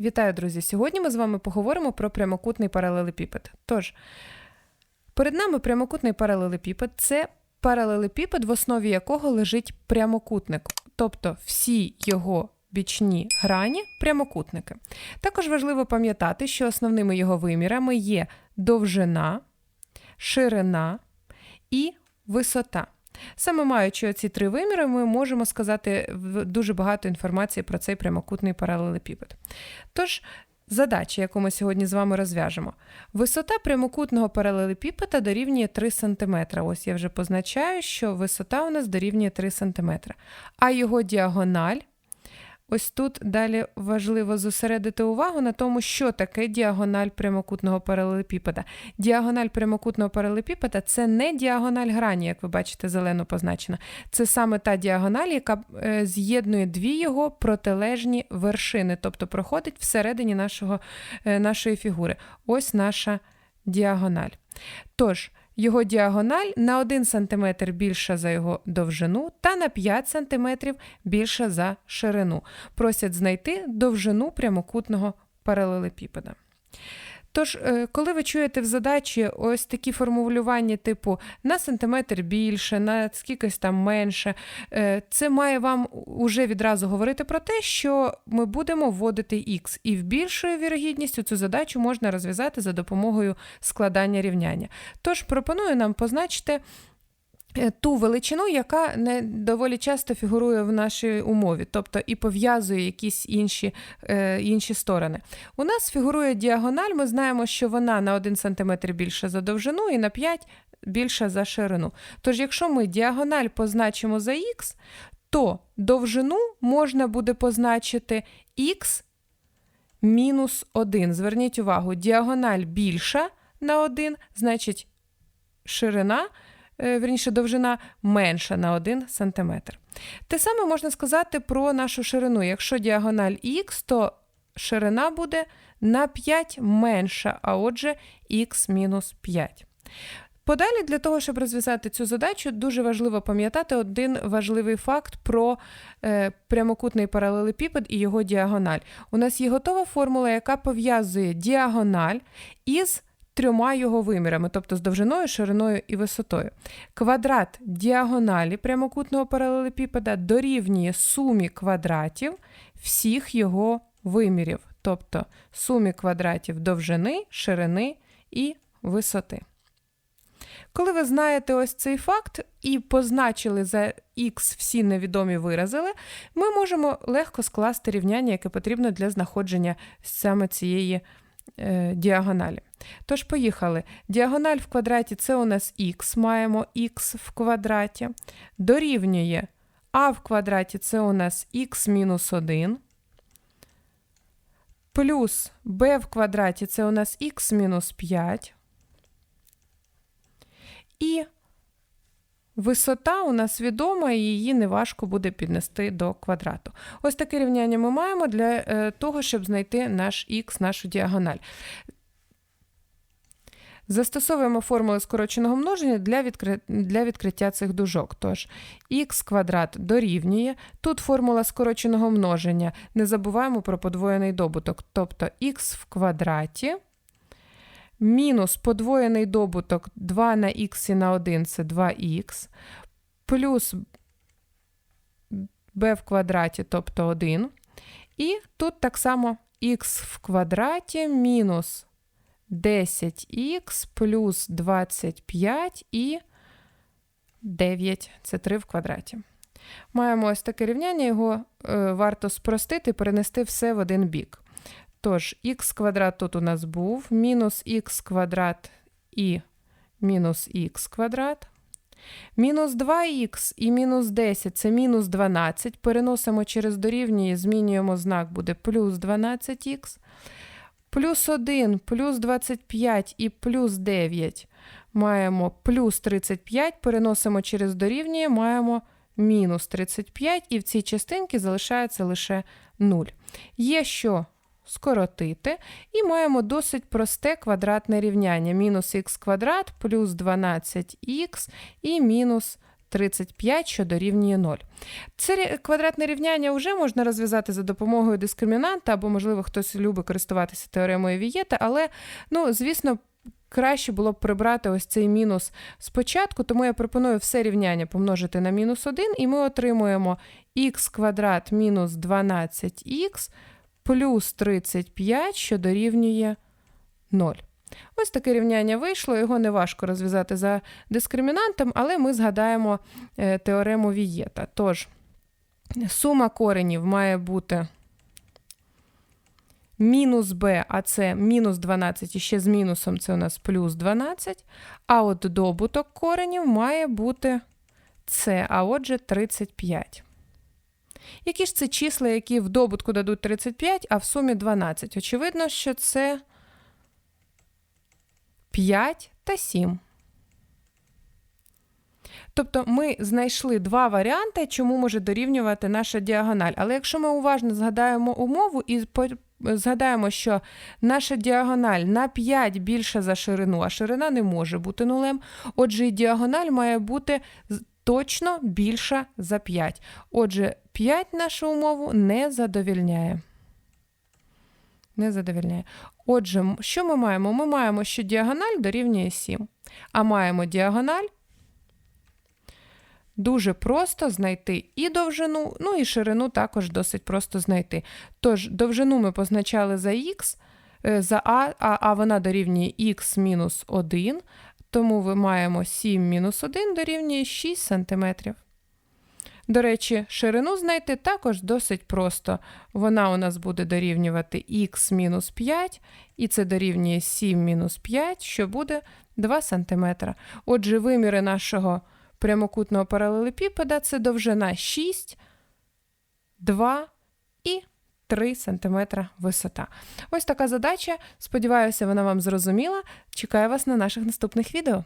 Вітаю, друзі! Сьогодні ми з вами поговоримо про прямокутний паралелепіпед. Тож, перед нами прямокутний паралелепіпед це паралелепіпед, в основі якого лежить прямокутник, тобто всі його бічні грані прямокутники. Також важливо пам'ятати, що основними його вимірами є довжина, ширина і висота. Саме маючи оці три виміри, ми можемо сказати дуже багато інформації про цей прямокутний паралелепіпед. Тож, задача, яку ми сьогодні з вами розв'яжемо. Висота прямокутного паралелепіпеда дорівнює 3 см. Ось я вже позначаю, що висота у нас дорівнює 3 см. А його діагональ. Ось тут далі важливо зосередити увагу на тому, що таке діагональ прямокутного паралелепіпеда. Діагональ прямокутного паралелепіпеда – це не діагональ грані, як ви бачите, зелено позначена. Це саме та діагональ, яка е, з'єднує дві його протилежні вершини, тобто проходить всередині нашого, е, нашої фігури. Ось наша діагональ. Тож, його діагональ на 1 см більша за його довжину та на 5 см більша за ширину. Просять знайти довжину прямокутного паралелепіпеда. Тож, е, коли ви чуєте в задачі ось такі формулювання, типу на сантиметр більше, на скількись там менше, е, це має вам уже відразу говорити про те, що ми будемо вводити x, і в більшою вірогідністю цю задачу можна розв'язати за допомогою складання рівняння. Тож пропоную нам позначити ту величину, яка не доволі часто фігурує в нашій умові, тобто і пов'язує якісь інші, е, інші сторони. У нас фігурує діагональ, ми знаємо, що вона на 1 см більша за довжину і на 5 більша за ширину. Тож, якщо ми діагональ позначимо за х, то довжину можна буде позначити х мінус 1. Зверніть увагу, діагональ більша на 1, значить ширина, е, верніше довжина менша на 1 см. Те саме можна сказати про нашу ширину. Якщо діагональ х, то ширина буде на 5 менша, а отже х мінус 5. Подалі для того, щоб розв'язати цю задачу, дуже важливо пам'ятати один важливий факт про е, прямокутний паралелепіпед і його діагональ. У нас є готова формула, яка пов'язує діагональ із трьома його вимірами, тобто з довжиною, шириною і висотою. Квадрат діагоналі прямокутного паралелепіпеда дорівнює сумі квадратів всіх його вимірів, тобто сумі квадратів довжини, ширини і висоти. Коли ви знаєте ось цей факт і позначили за х всі невідомі виразили, ми можемо легко скласти рівняння, яке потрібно для знаходження саме цієї е, діагоналі. Тож, поїхали. Діагональ в квадраті це у нас х, маємо х в квадраті, дорівнює а в квадраті це у нас х мінус 1, плюс b в квадраті це у нас х мінус 5. І висота у нас відома, і її неважко буде піднести до квадрату. Ось таке рівняння ми маємо для е, того, щоб знайти наш х, нашу діагональ. Застосовуємо формули скороченого множення для, відкри... для відкриття цих дужок. Тож х квадрат дорівнює. Тут формула скороченого множення. Не забуваємо про подвоєний добуток, тобто х в квадраті мінус подвоєний добуток 2 на х і на 1 це 2х, плюс b в квадраті, тобто 1. І тут так само х в квадраті мінус 10х плюс 25 і 9 це 3 в квадраті. Маємо ось таке рівняння, його е, варто спростити, перенести все в один бік. Тож, х квадрат тут у нас був, мінус х квадрат і мінус х квадрат. Мінус 2х і мінус 10 це мінус 12. Переносимо через дорівнює, змінюємо знак, буде плюс 12х. Плюс 1, плюс 25 і плюс 9 маємо плюс 35, переносимо через дорівнює, маємо мінус 35, і в цій частинці залишається лише 0. Є що скоротити, і маємо досить просте квадратне рівняння. Мінус х квадрат плюс 12х і мінус 35, що дорівнює 0. Це квадратне рівняння вже можна розв'язати за допомогою дискримінанта, або, можливо, хтось любить користуватися теоремою Вієта, але, ну, звісно, краще було б прибрати ось цей мінус спочатку, тому я пропоную все рівняння помножити на мінус 1, і ми отримуємо х квадрат мінус 12х плюс 35, що дорівнює 0. Ось таке рівняння вийшло, його не важко розв'язати за дискримінантом, але ми згадаємо е, теорему Вієта. Тож, сума коренів має бути мінус b, а це мінус 12, і ще з мінусом це у нас плюс 12. А от добуток коренів має бути c, а отже 35. Які ж це числа, які в добутку дадуть 35, а в сумі 12? Очевидно, що це 5 та 7. Тобто ми знайшли два варіанти, чому може дорівнювати наша діагональ. Але якщо ми уважно згадаємо умову і згадаємо, що наша діагональ на 5 більша за ширину, а ширина не може бути нулем, отже, і діагональ має бути точно більша за 5. Отже, 5 нашу умову не задовільняє. Не задовільняє. Отже, що ми маємо? Ми маємо, що діагональ дорівнює 7, а маємо діагональ дуже просто знайти і довжину, ну і ширину також досить просто знайти. Тож, довжину ми позначали за х, е, за а, а, а вона дорівнює х мінус 1, тому ми маємо 7 мінус 1 дорівнює 6 см. До речі, ширину знайти також досить просто. Вона у нас буде дорівнювати х мінус 5, і це дорівнює 7 мінус 5, що буде 2 см. Отже, виміри нашого прямокутного паралелепіпеда це довжина 6, 2 і 3 см висота. Ось така задача. Сподіваюся, вона вам зрозуміла. Чекаю вас на наших наступних відео.